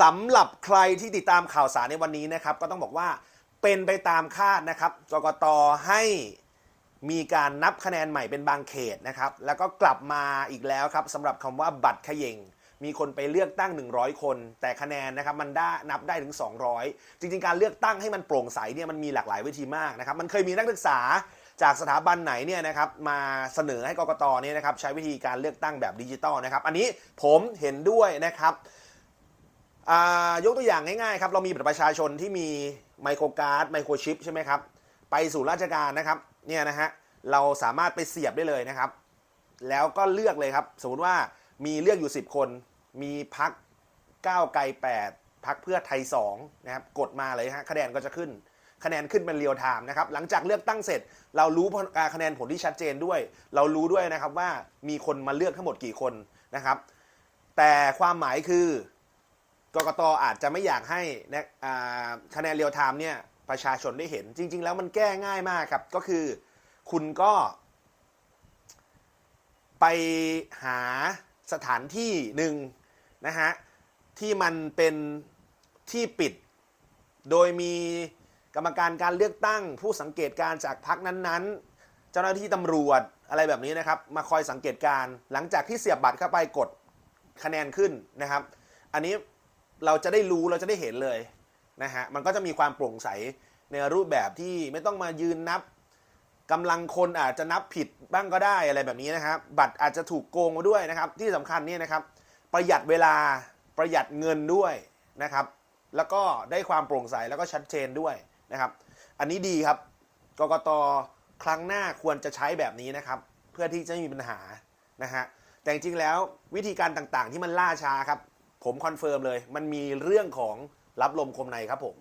สำหรับใครที่ติดตามข่าวสารในวันนี้นะครับ ก็ต้องบอกว่าเป็นไปตามคาดนะครับกกตให้มีการนับคะแนนใหม่เป็นบางเขตนะครับ แล้วก็กลับมาอีกแล้วครับสำหรับคำว่าบัตรเขย่งมีคนไปเลือกตั้ง 100 คน แต่คะแนนนะครับมันได้นับได้ถึง 200 จริง ๆ การเลือกตั้งให้มันโปร่งใสเนี่ยมันมีหลากหลายวิธีมากนะครับ มันเคยมีนักศึกษาจากสถาบันไหนเนี่ยนะครับมาเสนอให้กกตเนี่ยนะครับใช้วิธีการเลือกตั้งแบบดิจิตอลนะครับ อันนี้ผมเห็นด้วยนะครับ ยกตัวอย่างง่ายๆครับเรามีบัตรประชาชนที่มีไมโครการ์ดไมโครชิปใช่ไหมครับไปสู่ราชการนะครับเนี่ยนะฮะเราสามารถไปเสียบได้เลยนะครับ แล้วก็เลือกเลยครับ สมมติว่ามีเลือกอยู่ 10 คน มีพักก้าวไกล8พักเพื่อไทย2นะครับกดมาเลยฮะคะแนนก็จะขึ้น คะแนนขึ้นเป็นเรียลไทม์นะครับหลังจากเลือกตั้งเสร็จ เรารู้คะแนนผลที่ชัดเจนด้วย เรารู้ด้วยนะครับว่ามีคนมาเลือกทั้งหมดกี่คนนะครับ แต่ความหมายคือ กกตอาจจะไม่อยากให้คะแนนเรียลไทม์เนี่ยประชาชนได้เห็น จริง ๆ แล้วมันแก้ง่ายมากครับ ก็คือคุณก็ ไปหาสถานที่หนึ่งนะฮะ ที่มันเป็นที่ปิด โดยมีกรรมการการเลือกตั้ง ผู้สังเกตการจากพรรคนั้นๆ เจ้าหน้าที่ตำรวจอะไรแบบนี้นะครับ มาคอยสังเกตการหลังจากที่เสียบบัตรเข้าไปกดคะแนนขึ้นนะครับ อันนี้ เราจะได้รู้เราจะได้เห็นเลยนะฮะมันก็จะมีความโปร่งใสในรูปแบบที่ไม่ต้องมายืนนับกำลังคนอาจจะนับผิดบ้างก็ได้อะไรแบบนี้นะครับ บัตรอาจจะถูกโกงมาด้วยนะครับ ที่สำคัญเนี่ยนะครับ ประหยัดเวลาประหยัดเงินด้วยนะครับ แล้วก็ได้ความโปร่งใสแล้วก็ชัดเจนด้วยนะครับ อันนี้ดีครับกกตครั้งหน้าควรจะใช้แบบนี้นะครับ เพื่อที่จะไม่มีปัญหานะฮะแต่จริงๆแล้ววิธีการต่างๆที่มันล่าช้าครับ ผมคอนเฟิร์มเลย มันมีเรื่องของรับลมคมในครับผม